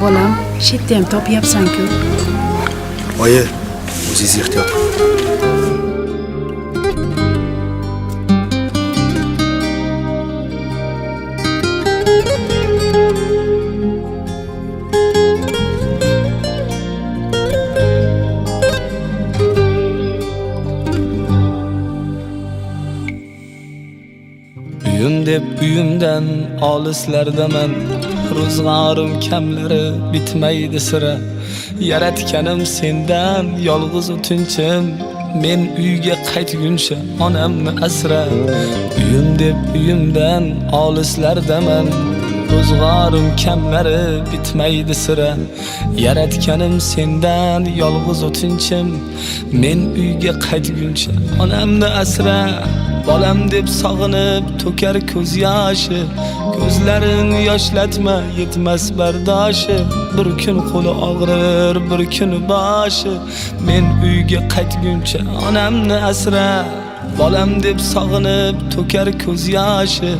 bolam chetda ham topyapsan-ku oyi o'zingiz ehtiyot qiling Uyum deb uyumdan olislardaman ro'zg'orim kamlari bitmaydi sira yaratganim sendan yolg'iz o'tinchim men uyga qaytguncha onamni asra uyum deb uyumdan olislardaman ro'zg'orim kamlari bitmaydi sira yaratganim sendan yolg'iz o'tinchim men uyga qaytguncha onamni asra bolam deb sog'inib to'kar ko'z yoshi ko'zlarin yoshlatma yetmas bardoshi bir kun qo'li og'rir bir kun boshi men uyga qaytguncha onamni asra bolam deb sog'inib to'kar ko'z yoshi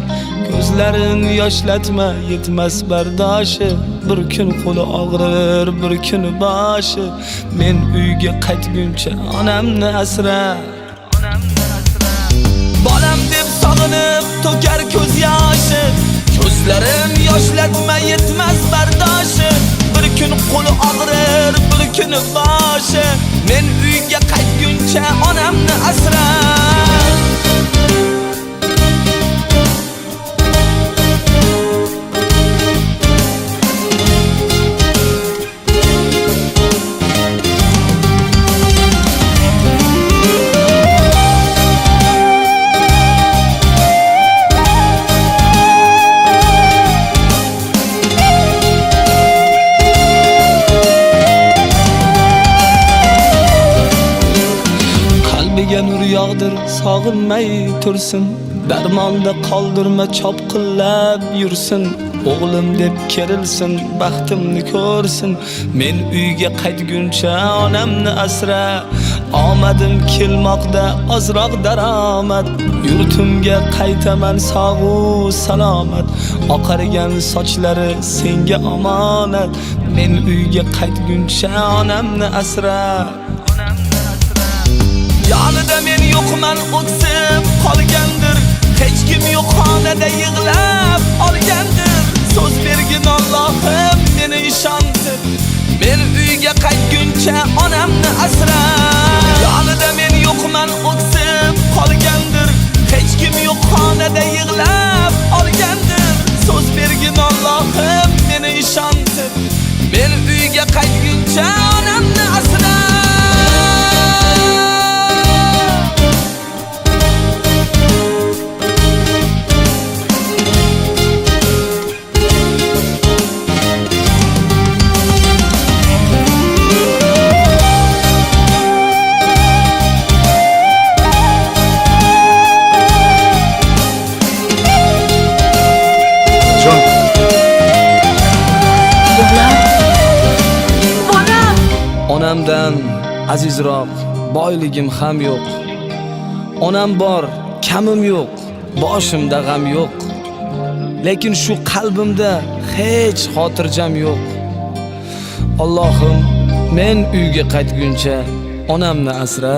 ko'zlarin yoshlatma yetmas bardoshi bir kun qo'li og'rir bir kun boshi men uyga qaytguncha onamni asra Bolam deb sog'inib to'kar ko'z yoshi Ko'zlarim yoshlatma yetmas bardoshi Bir kun qo'li og'rir, bir kun boshi Men uyga qaytguncha onamni asra yog'dir sog'inmay tursin darmonda qoldirma chopqillab yursin o'g'lim deb kerilsin baxtimni ko'rsin men uyga qaytguncha onamni asra. Omadim kelmoqda ozroq daromad. Yurtimga qaytaman sog'u salomat. Oqargan sochlari senga omonat. Men uyga qaytguncha onamni asra Yonida men yo'qman o'ksib qolgandir Hech kim yo'q xonada yig'lab olgandir So'z bergin Allohim meni ishontir Men uyga qaytguncha onamni asra Onamdan azizroq boyligim ham yo'q. Onam bor, kamim yo'q, boshimda g'am yo'q. Lekin shu qalbimda hech xotirjam yo'q. Allohim, men uyga qaytguncha onamni asra.